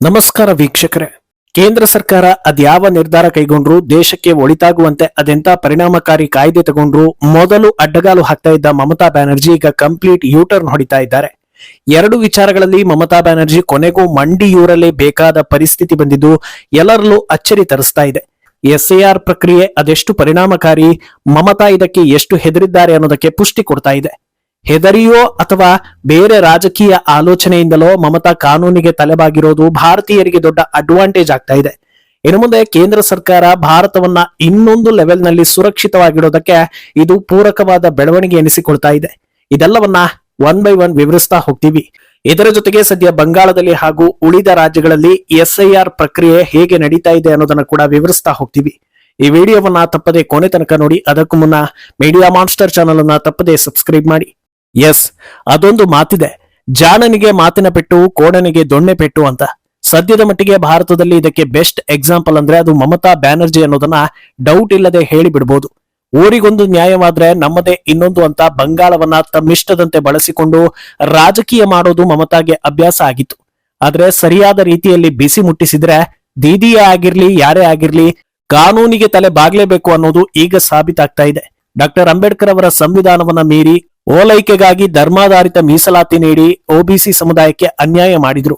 ನಮಸ್ಕಾರ ವೀಕ್ಷಕರೇ. ಕೇಂದ್ರ ಸರ್ಕಾರ ಅದ್ಯಾವ ನಿರ್ಧಾರ ಕೈಗೊಂಡ್ರು, ದೇಶಕ್ಕೆ ಒಳಿತಾಗುವಂತೆ ಅದೆಂತ ಪರಿಣಾಮಕಾರಿ ಕಾಯ್ದೆ ತಗೊಂಡ್ರು, ಮೊದಲು ಅಡ್ಡಗಾಲು ಹಾಕ್ತಾ ಇದ್ದ ಮಮತಾ ಬ್ಯಾನರ್ಜಿ ಈಗ ಕಂಪ್ಲೀಟ್ ಯೂಟರ್ನ್ ಹೊಡಿತಾ ಇದ್ದಾರೆ. ಎರಡು ವಿಚಾರಗಳಲ್ಲಿ ಮಮತಾ ಬ್ಯಾನರ್ಜಿ ಕೊನೆಗೂ ಮಂಡಿಯೂರಲ್ಲೇ ಬೇಕಾದ ಪರಿಸ್ಥಿತಿ ಬಂದಿದ್ದು, ಎಲ್ಲರಲ್ಲೂ ಅಚ್ಚರಿ ತರಿಸ್ತಾ ಇದೆ. ಎಸ್ಎಆರ್ ಪ್ರಕ್ರಿಯೆ ಅದೆಷ್ಟು ಪರಿಣಾಮಕಾರಿ, ಮಮತಾ ಇದಕ್ಕೆ ಎಷ್ಟು ಹೆದರಿದ್ದಾರೆ ಅನ್ನೋದಕ್ಕೆ ಪುಷ್ಟಿ ಕೊಡ್ತಾ ಇದೆ. ಹೆದರಿಯೋ ಅಥವಾ ಬೇರೆ ರಾಜಕೀಯ ಆಲೋಚನೆಯಿಂದಲೋ ಮಮತಾ ಕಾನೂನಿಗೆ ತಲೆಬಾಗಿರೋದು ಭಾರತೀಯರಿಗೆ ದೊಡ್ಡ ಅಡ್ವಾಂಟೇಜ್ ಆಗ್ತಾ ಇದೆ. ಇನ್ನು ಮುಂದೆ ಕೇಂದ್ರ ಸರ್ಕಾರ ಭಾರತವನ್ನ ಇನ್ನೊಂದು ಲೆವೆಲ್ನಲ್ಲಿ ಸುರಕ್ಷಿತವಾಗಿಡೋದಕ್ಕೆ ಇದು ಪೂರಕವಾದ ಬೆಳವಣಿಗೆ ಎನಿಸಿಕೊಳ್ತಾ ಇದೆ. ಇದೆಲ್ಲವನ್ನ ಒನ್ ಬೈ ಒನ್ ವಿವರಿಸ್ತಾ ಹೋಗ್ತೀವಿ. ಇದರ ಜೊತೆಗೆ ಸದ್ಯ ಬಂಗಾಳದಲ್ಲಿ ಹಾಗೂ ಉಳಿದ ರಾಜ್ಯಗಳಲ್ಲಿ ಎಸ್ಐಆರ್ ಪ್ರಕ್ರಿಯೆ ಹೇಗೆ ನಡೀತಾ ಇದೆ ಅನ್ನೋದನ್ನ ಕೂಡ ವಿವರಿಸ್ತಾ ಹೋಗ್ತೀವಿ. ಈ ವಿಡಿಯೋವನ್ನ ತಪ್ಪದೆ ಕೊನೆ ತನಕ ನೋಡಿ ಅದಕ್ಕೂ ಮುನ್ನ ಮೀಡಿಯಾ ಮಾನ್ಸ್ಟರ್ ಚಾನಲ್ ಅನ್ನ ತಪ್ಪದೆ ಸಬ್ಸ್ಕ್ರೈಬ್ ಮಾಡಿ. ಎಸ್ ಅದೊಂದು ಮಾತಿದೆ. ಜಾಣನಿಗೆ ಮಾತಿನ ಪೆಟ್ಟು ಕೋಣನಿಗೆ ದೊಣ್ಣೆ ಪೆಟ್ಟು ಅಂತ. ಸದ್ಯದ ಮಟ್ಟಿಗೆ ಭಾರತದಲ್ಲಿ ಇದಕ್ಕೆ ಬೆಸ್ಟ್ ಎಕ್ಸಾಂಪಲ್ ಅಂದ್ರೆ ಅದು ಮಮತಾ ಬ್ಯಾನರ್ಜಿ ಅನ್ನೋದನ್ನ ಡೌಟ್ ಇಲ್ಲದೆ ಹೇಳಿ ಬಿಡಬಹುದು ಊರಿಗೊಂದು ನ್ಯಾಯವಾದ್ರೆ ನಮ್ಮದೇ ಇನ್ನೊಂದು ಅಂತ ಬಂಗಾಳವನ್ನ ತಮ್ಮಿಷ್ಟದಂತೆ ಬಳಸಿಕೊಂಡು ರಾಜಕೀಯ ಮಾಡೋದು ಮಮತಾಗೆ ಅಭ್ಯಾಸ ಆಗಿತ್ತು. ಆದ್ರೆ ಸರಿಯಾದ ರೀತಿಯಲ್ಲಿ ಬಿಸಿ ಮುಟ್ಟಿಸಿದ್ರೆ ದೀದಿಯೇ ಆಗಿರ್ಲಿ, ಯಾರೇ ಆಗಿರ್ಲಿ ಕಾನೂನಿಗೆ ತಲೆ ಬಾಗ್ಲೇಬೇಕು ಅನ್ನೋದು ಈಗ ಸಾಬೀತಾಗ್ತಾ ಇದೆ. ಡಾಕ್ಟರ್ ಅಂಬೇಡ್ಕರ್ ಅವರ ಸಂವಿಧಾನವನ್ನ ಮೀರಿ ಓಲೈಕೆಗಾಗಿ ಧರ್ಮಾಧಾರಿತ ಮೀಸಲಾತಿ ನೀಡಿ ಒಬಿಸಿ ಸಮುದಾಯಕ್ಕೆ ಅನ್ಯಾಯ ಮಾಡಿದ್ರು.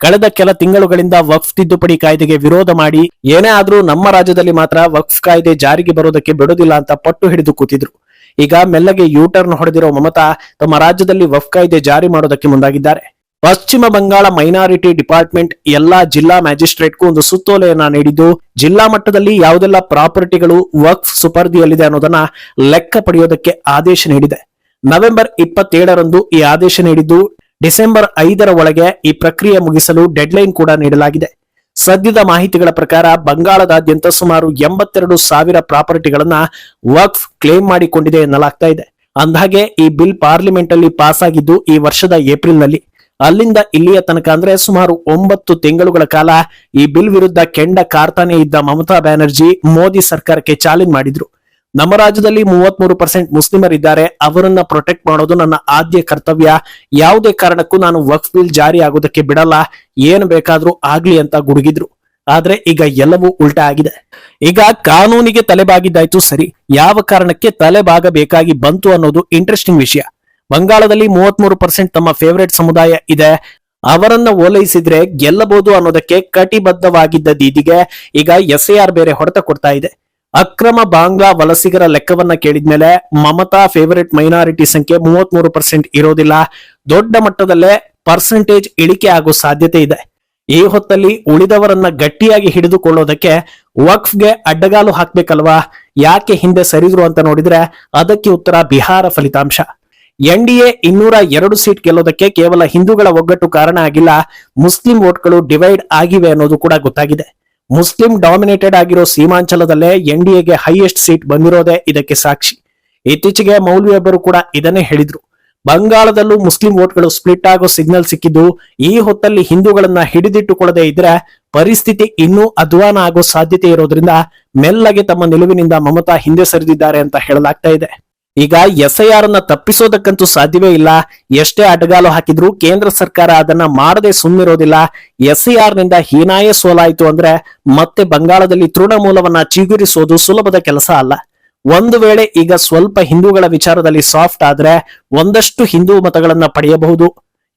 ಕಳೆದ ಕೆಲ ತಿಂಗಳುಗಳಿಂದ ವಕ್ಫ್ ತಿದ್ದುಪಡಿ ಕಾಯ್ದೆಗೆ ವಿರೋಧ ಮಾಡಿ ಏನೇ ಆದ್ರೂ ನಮ್ಮ ರಾಜ್ಯದಲ್ಲಿ ಮಾತ್ರ ವಕ್ಫ್ ಕಾಯ್ದೆ ಜಾರಿಗೆ ಬರೋದಕ್ಕೆ ಬಿಡೋದಿಲ್ಲ ಅಂತ ಪಟ್ಟು ಹಿಡಿದು ಕೂತಿದ್ರು. ಈಗ ಮೆಲ್ಲಗೆ ಯೂಟರ್ನ್ ಹೊಡೆದಿರೋ ಮಮತಾ ತಮ್ಮ ರಾಜ್ಯದಲ್ಲಿ ವಕ್ಫ್ ಕಾಯ್ದೆ ಜಾರಿ ಮಾಡೋದಕ್ಕೆ ಮುಂದಾಗಿದ್ದಾರೆ. ಪಶ್ಚಿಮ ಬಂಗಾಳ ಮೈನಾರಿಟಿ ಡಿಪಾರ್ಟ್ಮೆಂಟ್ ಎಲ್ಲಾ ಜಿಲ್ಲಾ ಮ್ಯಾಜಿಸ್ಟ್ರೇಟ್ಗೂ ಒಂದು ಸುತ್ತೋಲೆಯನ್ನ ನೀಡಿದ್ದು, ಜಿಲ್ಲಾ ಮಟ್ಟದಲ್ಲಿ ಯಾವುದೆಲ್ಲ ಪ್ರಾಪರ್ಟಿಗಳು ವಕ್ಫ್ ಸುಪರ್ದಿಯಲ್ಲಿದೆ ಅನ್ನೋದನ್ನ ಲೆಕ್ಕ ಪಡೆಯೋದಕ್ಕೆ ಆದೇಶ ನೀಡಿದೆ. ನವೆಂಬರ್ ಇಪ್ಪತ್ತೇಳರಂದು ಈ ಆದೇಶ ನೀಡಿದ್ದು, ಡಿಸೆಂಬರ್ ಐದರ ಒಳಗೆ ಈ ಪ್ರಕ್ರಿಯೆ ಮುಗಿಸಲು ಡೆಡ್ಲೈನ್ ಕೂಡ ನೀಡಲಾಗಿದೆ. ಸದ್ಯದ ಮಾಹಿತಿಗಳ ಪ್ರಕಾರ ಬಂಗಾಳದಾದ್ಯಂತ ಸುಮಾರು ಎಂಬತ್ತೆರಡು ಸಾವಿರ ಪ್ರಾಪರ್ಟಿಗಳನ್ನ ವಕ್ಫ್ ಕ್ಲೇಮ್ ಮಾಡಿಕೊಂಡಿದೆ ಎನ್ನಲಾಗ್ತಾ ಇದೆ. ಅಂದ್ಹಾಗೆ, ಈ ಬಿಲ್ ಪಾರ್ಲಿಮೆಂಟ್ ಅಲ್ಲಿ ಪಾಸ್ ಆಗಿದ್ದು ಈ ವರ್ಷದ ಏಪ್ರಿಲ್ನಲ್ಲಿ. ಅಲ್ಲಿಂದ ಇಲ್ಲಿಯ ತನಕ ಅಂದ್ರೆ ಸುಮಾರು ಒಂಬತ್ತು ತಿಂಗಳುಗಳ ಕಾಲ ಈ ಬಿಲ್ ವಿರುದ್ಧ ಕೆಂಡ ಕಾರ್ತಾನೆ ಇದ್ದ ಮಮತಾ ಬ್ಯಾನರ್ಜಿ ಮೋದಿ ಸರ್ಕಾರಕ್ಕೆ ಚಾಲೆಂಜ್ ಮಾಡಿದ್ರು. ನಮ್ಮ ರಾಜ್ಯದಲ್ಲಿ ಮೂವತ್ಮೂರು ಪರ್ಸೆಂಟ್ ಮುಸ್ಲಿಮರಿದ್ದಾರೆ. ಅವರನ್ನ ಪ್ರೊಟೆಕ್ಟ್ ಮಾಡೋದು ನನ್ನ ಆದ್ಯ ಕರ್ತವ್ಯ. ಯಾವುದೇ ಕಾರಣಕ್ಕೂ ನಾನು ವಕ್ಫ್ ಬಿಲ್ ಜಾರಿ ಆಗೋದಕ್ಕೆ ಬಿಡಲ್ಲ. ಏನು ಬೇಕಾದ್ರೂ ಆಗ್ಲಿ ಅಂತ ಗುಡುಗಿದ್ರು. ಆದ್ರೆ ಈಗ ಎಲ್ಲವೂ ಉಲ್ಟಾ ಆಗಿದೆ. ಈಗ ಕಾನೂನಿಗೆ ತಲೆಬಾಗಿದ್ದಾಯ್ತು ಸರಿ. ಯಾವ ಕಾರಣಕ್ಕೆ ತಲೆಬಾಗಬೇಕಾಗಿ ಬಂತು ಅನ್ನೋದು ಇಂಟ್ರೆಸ್ಟಿಂಗ್ ವಿಷಯ. ಬಂಗಾಳದಲ್ಲಿ ಮೂವತ್ಮೂರು ಪರ್ಸೆಂಟ್ ತಮ್ಮ ಫೇವರೇಟ್ ಸಮುದಾಯ ಇದೆ. ಅವರನ್ನ ಓಲೈಸಿದ್ರೆ ಗೆಲ್ಲಬಹುದು ಅನ್ನೋದಕ್ಕೆ ಕಟಿಬದ್ಧವಾಗಿದ್ದ ದೀದಿಗೆ ಈಗ ಎಸ್ಎಆರ್ ಬೇರೆ ಹೊಡೆತ ಕೊಡ್ತಾ ಇದೆ. ಅಕ್ರಮ ಬಾಂಗ್ಲಾ ವಲಸಿಗರ ಲೆಕ್ಕವನ್ನ ಕೇಳಿದ್ಮೇಲೆ ಮಮತಾ ಫೇವರೇಟ್ ಮೈನಾರಿಟಿ ಸಂಖ್ಯೆ ಮೂವತ್ಮೂರು ಪರ್ಸೆಂಟ್ ಇರೋದಿಲ್ಲ. ದೊಡ್ಡ ಮಟ್ಟದಲ್ಲೇ ಪರ್ಸೆಂಟೇಜ್ ಇಳಿಕೆ ಆಗೋ ಸಾಧ್ಯತೆ ಇದೆ. ಈ ಹೊತ್ತಲ್ಲಿ ಉಳಿದವರನ್ನ ಗಟ್ಟಿಯಾಗಿ ಹಿಡಿದುಕೊಳ್ಳೋದಕ್ಕೆ ವಕ್ಫ್ಗೆ ಅಡ್ಡಗಾಲು ಹಾಕ್ಬೇಕಲ್ವಾ? ಯಾಕೆ ಹಿಂದೆ ಸರಿದ್ರು ಅಂತ ನೋಡಿದ್ರೆ ಅದಕ್ಕೆ ಉತ್ತರ ಬಿಹಾರ ಫಲಿತಾಂಶ. ಎನ್ ಡಿ ಎ ಇನ್ನೂರ ಎರಡು ಸೀಟ್ ಗೆಲ್ಲೋದಕ್ಕೆ ಕೇವಲ ಹಿಂದೂಗಳ ಒಗ್ಗಟ್ಟು ಕಾರಣ ಆಗಿಲ್ಲ. ಮುಸ್ಲಿಂ ವೋಟ್ಗಳು ಡಿವೈಡ್ ಆಗಿವೆ ಅನ್ನೋದು ಕೂಡ ಗೊತ್ತಾಗಿದೆ. ಮುಸ್ಲಿಂ ಡಾಮಿನೇಟೆಡ್ ಆಗಿರೋ ಸೀಮಾಂಚಲದಲ್ಲೇ ಎನ್ ಡಿ ಎಗೆ ಹೈಯೆಸ್ಟ್ ಸೀಟ್ ಬಂದಿರೋದೇ ಇದಕ್ಕೆ ಸಾಕ್ಷಿ. ಇತ್ತೀಚೆಗೆ ಮೌಲ್ವಿಯೊಬ್ಬರು ಕೂಡ ಇದನ್ನೇ ಹೇಳಿದ್ರು. ಬಂಗಾಳದಲ್ಲೂ ಮುಸ್ಲಿಂ ವೋಟ್ಗಳು ಸ್ಪ್ಲಿಟ್ ಆಗೋ ಸಿಗ್ನಲ್ ಸಿಕ್ಕಿದ್ದು, ಈ ಹೊತ್ತಲ್ಲಿ ಹಿಂದೂಗಳನ್ನ ಹಿಡಿದಿಟ್ಟುಕೊಳ್ಳದೆ ಇದ್ರೆ ಪರಿಸ್ಥಿತಿ ಇನ್ನೂ ಅಧ್ವಾನ ಆಗೋ ಸಾಧ್ಯತೆ ಇರೋದ್ರಿಂದ, ಮೆಲ್ಲಗೆ ತಮ್ಮ ನಿಲುವಿನಿಂದ ಮಮತಾ ಹಿಂದೆ ಸರಿದಿದ್ದಾರೆ ಅಂತ ಹೇಳಲಾಗ್ತಾ ಇದೆ. ಈಗ ಎಸ್ಐಆರ್ ಅನ್ನ ತಪ್ಪಿಸೋದಕ್ಕಂತೂ ಸಾಧ್ಯವೇ ಇಲ್ಲ. ಎಷ್ಟೇ ಅಡ್ಡಗಾಲು ಹಾಕಿದ್ರು ಕೇಂದ್ರ ಸರ್ಕಾರ ಅದನ್ನ ಮಾಡದೆ ಸುಮ್ಮಿರೋದಿಲ್ಲ ಎಸ್ಐಆರ್ನಿಂದ ಹೀನಾಯ ಸೋಲಾಯಿತು ಅಂದ್ರೆ ಮತ್ತೆ ಬಂಗಾಳದಲ್ಲಿ ತೃಣಮೂಲವನ್ನ ಚಿಗುರಿಸೋದು ಸುಲಭದ ಕೆಲಸ ಅಲ್ಲ. ಒಂದು ವೇಳೆ ಈಗ ಸ್ವಲ್ಪ ಹಿಂದೂಗಳ ವಿಚಾರದಲ್ಲಿ ಸಾಫ್ಟ್ ಆದ್ರೆ ಒಂದಷ್ಟು ಹಿಂದೂ ಮತಗಳನ್ನ ಪಡೆಯಬಹುದು.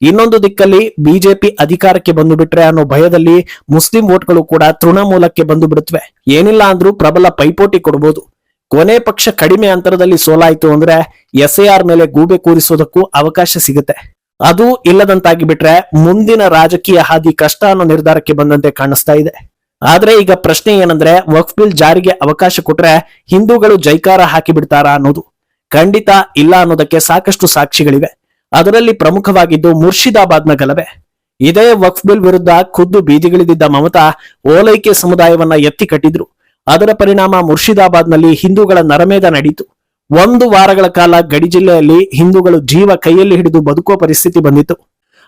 ಇನ್ನೊಂದು ದಿಕ್ಕಲ್ಲಿ ಬಿಜೆಪಿ ಅಧಿಕಾರಕ್ಕೆ ಬಂದು ಬಿಟ್ರೆ ಅನ್ನೋ ಭಯದಲ್ಲಿ ಮುಸ್ಲಿಂ ವೋಟ್ಗಳು ಕೂಡ ತೃಣಮೂಲಕ್ಕೆ ಬಂದು ಬಿಡುತ್ತವೆ ಏನಿಲ್ಲ ಅಂದ್ರೂ ಪ್ರಬಲ ಪೈಪೋಟಿ ಕೊಡಬಹುದು ಕೊನೆ ಪಕ್ಷ ಕಡಿಮೆ ಅಂತರದಲ್ಲಿ ಸೋಲಾಯಿತು ಅಂದ್ರೆ ಎಸ್ಎಆರ್ ಮೇಲೆ ಗೂಬೆ ಕೂರಿಸೋದಕ್ಕೂ ಅವಕಾಶ ಸಿಗುತ್ತೆ. ಅದು ಇಲ್ಲದಂತಾಗಿ ಬಿಟ್ರೆ ಮುಂದಿನ ರಾಜಕೀಯ ಹಾದಿ ಕಷ್ಟ ಅನ್ನೋ ನಿರ್ಧಾರಕ್ಕೆ ಬಂದಂತೆ ಕಾಣಿಸ್ತಾ ಇದೆ. ಆದ್ರೆ ಈಗ ಪ್ರಶ್ನೆ ಏನಂದ್ರೆ ವಕ್ಫ್ ಬಿಲ್ ಜಾರಿಗೆ ಅವಕಾಶ ಕೊಟ್ರೆ ಹಿಂದೂಗಳು ಜೈಕಾರ ಹಾಕಿ ಬಿಡ್ತಾರಾ ಅನ್ನೋದು. ಖಂಡಿತ ಇಲ್ಲ ಅನ್ನೋದಕ್ಕೆ ಸಾಕಷ್ಟು ಸಾಕ್ಷಿಗಳಿವೆ. ಅದರಲ್ಲಿ ಪ್ರಮುಖವಾಗಿದ್ದು ಮುರ್ಷಿದಾಬಾದ್ನ ಗಲಭೆ. ಇದೇ ವಕ್ಫ್ ಬಿಲ್ ವಿರುದ್ಧ ಖುದ್ದು ಬೀದಿಗಿಳಿದಿದ್ದ ಮಮತಾ ಓಲೈಕೆ ಸಮುದಾಯವನ್ನ ಎತ್ತಿ ಕಟ್ಟಿದ್ರು. ಅದರ ಪರಿಣಾಮ ಮುರ್ಷಿದಾಬಾದ್ನಲ್ಲಿ ಹಿಂದೂಗಳ ನರಮೇಧ ನಡೀತು. ಒಂದು ವಾರಗಳ ಕಾಲ ಗಡಿ ಜಿಲ್ಲೆಯಲ್ಲಿ ಹಿಂದೂಗಳು ಜೀವ ಕೈಯಲ್ಲಿ ಹಿಡಿದು ಬದುಕುವ ಪರಿಸ್ಥಿತಿ ಬಂದಿತ್ತು.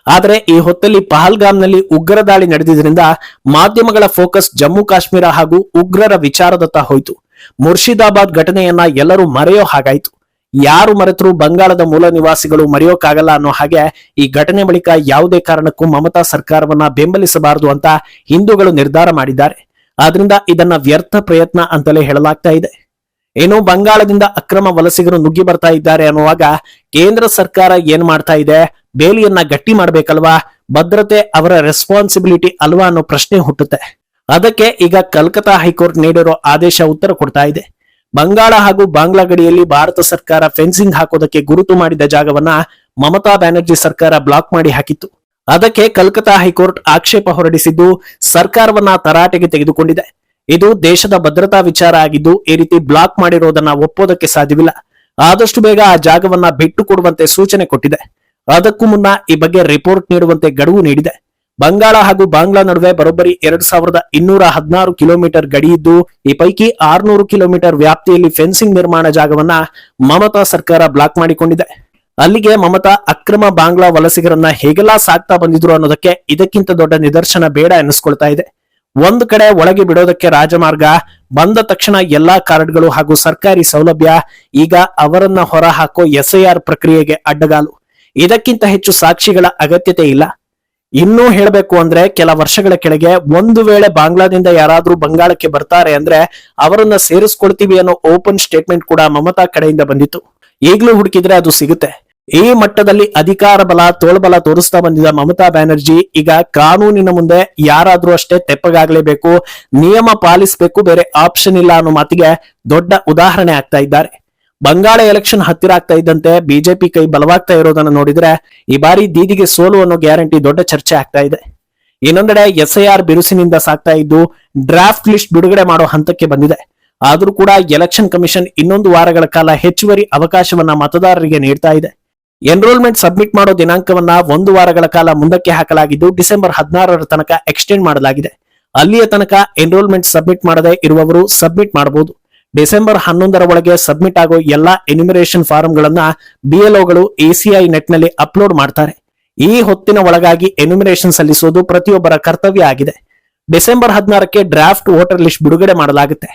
ಆದರೆ ಈ ಹೊತ್ತಲ್ಲಿ ಪಹಲ್ಗಾಮ್ನಲ್ಲಿ ಉಗ್ರ ದಾಳಿ ನಡೆದಿದ್ದರಿಂದ ಮಾಧ್ಯಮಗಳ ಫೋಕಸ್ ಜಮ್ಮು ಕಾಶ್ಮೀರ ಹಾಗೂ ಉಗ್ರರ ವಿಚಾರದತ್ತ ಹೋಯಿತು. ಮುರ್ಷಿದಾಬಾದ್ ಘಟನೆಯನ್ನ ಎಲ್ಲರೂ ಮರೆಯೋ ಹಾಗಾಯಿತು. ಯಾರು ಮರೆತರೂ ಬಂಗಾಳದ ಮೂಲ ನಿವಾಸಿಗಳು ಮರೆಯೋಕ್ಕಾಗಲ್ಲ ಅನ್ನೋ ಹಾಗೆ ಈ ಘಟನೆ ಬಳಿಕ ಯಾವುದೇ ಕಾರಣಕ್ಕೂ ಮಮತಾ ಸರ್ಕಾರವನ್ನ ಬೆಂಬಲಿಸಬಾರದು ಅಂತ ಹಿಂದೂಗಳು ನಿರ್ಧಾರ ಮಾಡಿದ್ದಾರೆ. ಆದ್ರಿಂದ ಇದನ್ನ ವ್ಯರ್ಥ ಪ್ರಯತ್ನ ಅಂತಲೇ ಹೇಳಲಾಗ್ತಾ ಇದೆ. ಏನು ಬಂಗಾಳದಿಂದ ಅಕ್ರಮ ವಲಸಿಗರು ನುಗ್ಗಿ ಬರ್ತಾ ಇದ್ದಾರೆ ಅನ್ನುವಾಗ ಕೇಂದ್ರ ಸರ್ಕಾರ ಏನ್ ಮಾಡ್ತಾ ಇದೆ? ಬೇಲಿಯನ್ನ ಗಟ್ಟಿ ಮಾಡ್ಬೇಕಲ್ವಾ? ಭದ್ರತೆ ಅವರ ರೆಸ್ಪಾನ್ಸಿಬಿಲಿಟಿ ಅಲ್ವಾ ಅನ್ನೋ ಪ್ರಶ್ನೆ ಹುಟ್ಟುತ್ತೆ. ಅದಕ್ಕೆ ಈಗ ಕಲ್ಕತ್ತಾ ಹೈಕೋರ್ಟ್ ನೀಡಿರೋ ಆದೇಶ ಉತ್ತರ ಕೊಡ್ತಾ ಇದೆ. ಬಂಗಾಳ ಹಾಗೂ ಬಾಂಗ್ಲಾ ಗಡಿಯಲ್ಲಿ ಭಾರತ ಸರ್ಕಾರ ಫೆನ್ಸಿಂಗ್ ಹಾಕೋದಕ್ಕೆ ಗುರುತು ಮಾಡಿದ ಜಾಗವನ್ನ ಮಮತಾ ಬ್ಯಾನರ್ಜಿ ಸರ್ಕಾರ ಬ್ಲಾಕ್ ಮಾಡಿ ಹಾಕಿತ್ತು. ಅದಕ್ಕೆ ಕಲ್ಕತ್ತಾ ಹೈಕೋರ್ಟ್ ಆಕ್ಷೇಪ ಹೊರಡಿಸಿದ್ದು ಸರ್ಕಾರವನ್ನ ತರಾಟೆಗೆ ತೆಗೆದುಕೊಂಡಿದೆ. ಇದು ದೇಶದ ಭದ್ರತಾ ವಿಚಾರ ಆಗಿದ್ದು ಈ ರೀತಿ ಬ್ಲಾಕ್ ಮಾಡಿರೋದನ್ನ ಒಪ್ಪೋದಕ್ಕೆ ಸಾಧ್ಯವಿಲ್ಲ. ಆದಷ್ಟು ಬೇಗ ಆ ಜಾಗವನ್ನ ಬಿಟ್ಟು ಕೊಡುವಂತೆ ಸೂಚನೆ ಕೊಟ್ಟಿದೆ. ಅದಕ್ಕೂ ಮುನ್ನ ಈ ಬಗ್ಗೆ ರಿಪೋರ್ಟ್ ನೀಡುವಂತೆ ಗಡುವು ನೀಡಿದೆ. ಬಂಗಾಳ ಹಾಗೂ ಬಾಂಗ್ಲಾ ನಡುವೆ ಬರೋಬ್ಬರಿ ಎರಡ್ ಸಾವಿರದ ಇನ್ನೂರ ಹದಿನಾರು ಕಿಲೋಮೀಟರ್ ಗಡಿಯಿದ್ದು ಈ ಪೈಕಿ ಆರ್ನೂರು ಕಿಲೋಮೀಟರ್ ವ್ಯಾಪ್ತಿಯಲ್ಲಿ ಫೆನ್ಸಿಂಗ್ ನಿರ್ಮಾಣ ಜಾಗವನ್ನ ಮಮತಾ ಸರ್ಕಾರ ಬ್ಲಾಕ್ ಮಾಡಿಕೊಂಡಿದೆ. ಅಲ್ಲಿಗೆ ಮಮತಾ ಅಕ್ರಮ ಬಾಂಗ್ಲಾ ವಲಸಿಗರನ್ನ ಹೇಗೆಲ್ಲಾ ಸಾಕ್ತಾ ಬಂದಿದ್ರು ಅನ್ನೋದಕ್ಕೆ ಇದಕ್ಕಿಂತ ದೊಡ್ಡ ನಿದರ್ಶನ ಬೇಡ ಎನ್ನಿಸ್ಕೊಳ್ತಾ ಇದೆ. ಒಂದು ಕಡೆ ಒಳಗೆ ಬಿಡೋದಕ್ಕೆ ರಾಜಮಾರ್ಗ, ಬಂದ ತಕ್ಷಣ ಎಲ್ಲಾ ಕಾರ್ಡ್ಗಳು ಹಾಗೂ ಸರ್ಕಾರಿ ಸೌಲಭ್ಯ, ಈಗ ಅವರನ್ನ ಹೊರ ಹಾಕೋ ಎಸ್ಐಆರ್ ಪ್ರಕ್ರಿಯೆಗೆ ಅಡ್ಡಗಾಲು. ಇದಕ್ಕಿಂತ ಹೆಚ್ಚು ಸಾಕ್ಷಿಗಳ ಅಗತ್ಯತೆ ಇಲ್ಲ. ಇನ್ನೂ ಹೇಳಬೇಕು ಅಂದ್ರೆ ಕೆಲ ವರ್ಷಗಳ ಕೆಳಗೆ ಒಂದು ವೇಳೆ ಬಾಂಗ್ಲಾದಿಂದ ಯಾರಾದ್ರೂ ಬಂಗಾಳಕ್ಕೆ ಬರ್ತಾರೆ ಅಂದ್ರೆ ಅವರನ್ನ ಸೇರಿಸ್ಕೊಳ್ತೀವಿ ಅನ್ನೋ ಓಪನ್ ಸ್ಟೇಟ್ಮೆಂಟ್ ಕೂಡ ಮಮತಾ ಕಡೆಯಿಂದ ಬಂದಿತ್ತು. ಈಗಲೂ ಹುಡುಕಿದ್ರೆ ಅದು ಸಿಗುತ್ತೆ. ಈ ಮಟ್ಟದಲ್ಲಿ ಅಧಿಕಾರ ಬಲ ತೋಳ್ಬಲ ತೋರಿಸ್ತಾ ಬಂದಿದ್ದ ಮಮತಾ ಬ್ಯಾನರ್ಜಿ, ಈಗ ಕಾನೂನಿನ ಮುಂದೆ ಯಾರಾದ್ರೂ ಅಷ್ಟೇ ತೆಪ್ಪಗಾಗಲೇಬೇಕು, ನಿಯಮ ಪಾಲಿಸಬೇಕು, ಬೇರೆ ಆಪ್ಷನ್ ಇಲ್ಲ ಅನ್ನೋ ಮಾತಿಗೆ ದೊಡ್ಡ ಉದಾಹರಣೆ ಆಗ್ತಾ ಇದ್ದಾರೆ. ಬಂಗಾಳ ಎಲೆಕ್ಷನ್ ಹತ್ತಿರ ಆಗ್ತಾ ಇದ್ದಂತೆ ಬಿಜೆಪಿ ಕೈ ಬಲವಾಗ್ತಾ ಇರೋದನ್ನ ನೋಡಿದ್ರೆ ಈ ಬಾರಿ ದೀದಿಗೆ ಸೋಲು ಅನ್ನೋ ಗ್ಯಾರಂಟಿ ದೊಡ್ಡ ಚರ್ಚೆ ಆಗ್ತಾ ಇದೆ. ಇನ್ನೊಂದೆಡೆ ಎಸ್ಐಆರ್ ಬಿರುಸಿನಿಂದ ಸಾಕ್ತಾ ಇದ್ದು ಡ್ರಾಫ್ಟ್ ಲಿಸ್ಟ್ ಬಿಡುಗಡೆ ಮಾಡೋ ಹಂತಕ್ಕೆ ಬಂದಿದೆ. ಆದ್ರೂ ಕೂಡ ಎಲೆಕ್ಷನ್ ಕಮಿಷನ್ ಇನ್ನೊಂದು ವಾರಗಳ ಕಾಲ ಹೆಚ್ಚುವರಿ ಅವಕಾಶವನ್ನ ಮತದಾರರಿಗೆ ನೀಡ್ತಾ ಇದೆ. ಎನ್ರೋಲ್ಮೆಂಟ್ ಸಬ್ಮಿಟ್ ಮಾಡೋ ದಿನಾಂಕವನ್ನ ಒಂದು ವಾರಗಳ ಕಾಲ ಮುಂದಕ್ಕೆ ಹಾಕಲಾಗಿದ್ದು ಡಿಸೆಂಬರ್ ಹದಿನಾರರ ತನಕ ಎಕ್ಸ್ಟೆಂಡ್ ಮಾಡಲಾಗಿದೆ. ಅಲ್ಲಿಯ ತನಕ ಎನ್ರೋಲ್ಮೆಂಟ್ ಸಬ್ಮಿಟ್ ಮಾಡದೆ ಇರುವವರು ಸಬ್ಮಿಟ್ ಮಾಡಬಹುದು. ಡಿಸೆಂಬರ್ ಹನ್ನೊಂದರ ಒಳಗೆ ಸಬ್ಮಿಟ್ ಆಗೋ ಎಲ್ಲಾ ಎನ್ಯುಮರೇಷನ್ ಫಾರಂಗಳನ್ನ ಬಿಎಲ್ಒಗಳು ಎಸಿಐ ನೆಟ್ನಲ್ಲಿ ಅಪ್ಲೋಡ್ ಮಾಡ್ತಾರೆ. ಈ ಹೊತ್ತಿನ ಒಳಗಾಗಿ ಎನ್ಯುಮರೇಷನ್ ಸಲ್ಲಿಸುವುದು ಪ್ರತಿಯೊಬ್ಬರ ಕರ್ತವ್ಯ ಆಗಿದೆ. ಡಿಸೆಂಬರ್ ಹದಿನಾರಕ್ಕೆ ಡ್ರಾಫ್ಟ್ ವೋಟರ್ ಲಿಸ್ಟ್ ಬಿಡುಗಡೆ ಮಾಡಲಾಗುತ್ತೆ.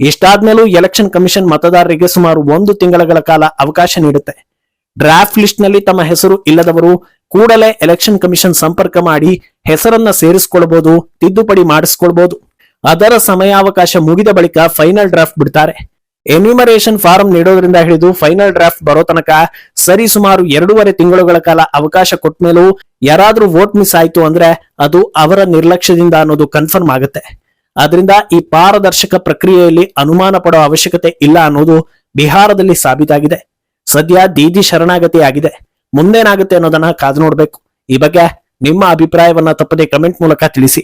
ಇಷ್ಟಾದ್ಮೇಲೂ ಎಲೆಕ್ಷನ್ ಕಮಿಷನ್ ಮತದಾರರಿಗೆ ಸುಮಾರು ಒಂದು ತಿಂಗಳ ಕಾಲ ಅವಕಾಶ ನೀಡುತ್ತೆ. ಡ್ರಾಫ್ಟ್ ಲಿಸ್ಟ್ನಲ್ಲಿ ತಮ್ಮ ಹೆಸರು ಇಲ್ಲದವರು ಕೂಡಲೇ ಎಲೆಕ್ಷನ್ ಕಮಿಷನ್ ಸಂಪರ್ಕ ಮಾಡಿ ಹೆಸರನ್ನ ಸೇರಿಸಿಕೊಳ್ಳಬಹುದು ತಿದ್ದುಪಡಿ ಮಾಡಿಸ್ಕೊಳ್ಬಹುದು ಅದರ ಸಮಯಾವಕಾಶ ಮುಗಿದ ಬಳಿಕ ಫೈನಲ್ ಡ್ರಾಫ್ಟ್ ಬಿಡ್ತಾರೆ. ಎನ್ಯುಮರೇಷನ್ ಫಾರಂ ನೀಡೋದ್ರಿಂದ ಹಿಡಿದು ಫೈನಲ್ ಡ್ರಾಫ್ಟ್ ಬರೋ ತನಕ ಸರಿ ಸುಮಾರು ಎರಡೂವರೆ ತಿಂಗಳುಗಳ ಕಾಲ ಅವಕಾಶ ಕೊಟ್ಮೇಲೂ ಯಾರಾದ್ರೂ ವೋಟ್ ಮಿಸ್ ಆಯ್ತು ಅಂದ್ರೆ ಅದು ಅವರ ನಿರ್ಲಕ್ಷ್ಯದಿಂದ ಅನ್ನೋದು ಕನ್ಫರ್ಮ್ ಆಗುತ್ತೆ. ಅದರಿಂದ ಈ ಪಾರದರ್ಶಕ ಪ್ರಕ್ರಿಯೆಯಲ್ಲಿ ಅನುಮಾನ ಅವಶ್ಯಕತೆ ಇಲ್ಲ ಅನ್ನೋದು ಬಿಹಾರದಲ್ಲಿ ಸಾಬೀತಾಗಿದೆ. ಸದ್ಯ ದೀದಿ ಶರಣಾಗತಿ ಆಗಿದೆ ಮುಂದೇನಾಗುತ್ತೆ ಅನ್ನೋದನ್ನ ಕಾದು ನೋಡ್ಬೇಕು. ಈ ಬಗ್ಗೆ ನಿಮ್ಮ ಅಭಿಪ್ರಾಯವನ್ನ ತಪ್ಪದೆ ಕಮೆಂಟ್ ಮೂಲಕ ತಿಳಿಸಿ.